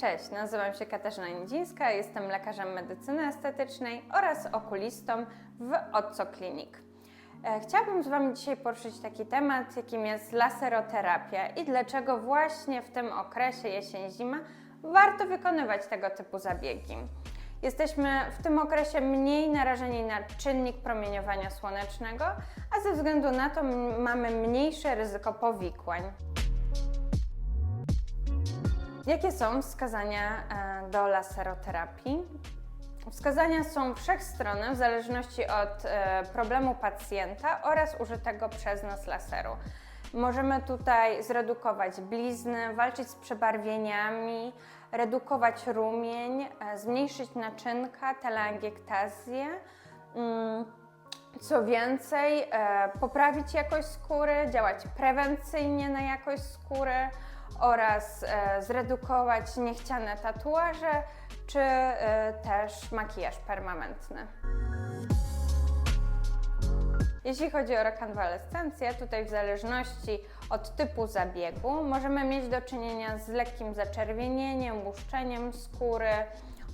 Cześć, nazywam się Katarzyna Nidzińska, jestem lekarzem medycyny estetycznej oraz okulistą w Otco Clinic. E, Chciałabym z Wami dzisiaj poruszyć taki temat, jakim jest laseroterapia i dlaczego właśnie w tym okresie jesień-zima warto wykonywać tego typu zabiegi. Jesteśmy w tym okresie mniej narażeni na czynnik promieniowania słonecznego, a ze względu na to mamy mniejsze ryzyko powikłań. Jakie są wskazania e, do laseroterapii? Wskazania są wszechstronne w zależności od e, problemu pacjenta oraz użytego przez nas laseru. Możemy tutaj zredukować blizny, walczyć z przebarwieniami, redukować rumień, e, zmniejszyć naczynka, telangiektazję. Mm, co więcej, poprawić jakość skóry, działać prewencyjnie na jakość skóry oraz e, zredukować niechciane tatuaże czy e, też makijaż permanentny. Jeśli chodzi o rekonwalescencję, tutaj w zależności od typu zabiegu możemy mieć do czynienia z lekkim zaczerwienieniem, łuszczeniem skóry,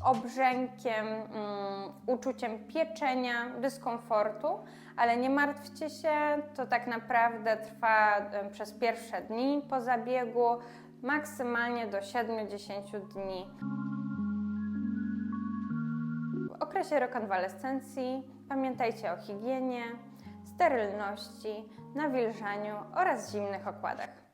obrzękiem, mm, uczuciem pieczenia, dyskomfortu, ale nie martwcie się, to tak naprawdę trwa przez pierwsze dni po zabiegu, maksymalnie do 7-10 dni. W okresie rekonwalescencji pamiętajcie o higienie, sterylności, nawilżaniu oraz zimnych okładach.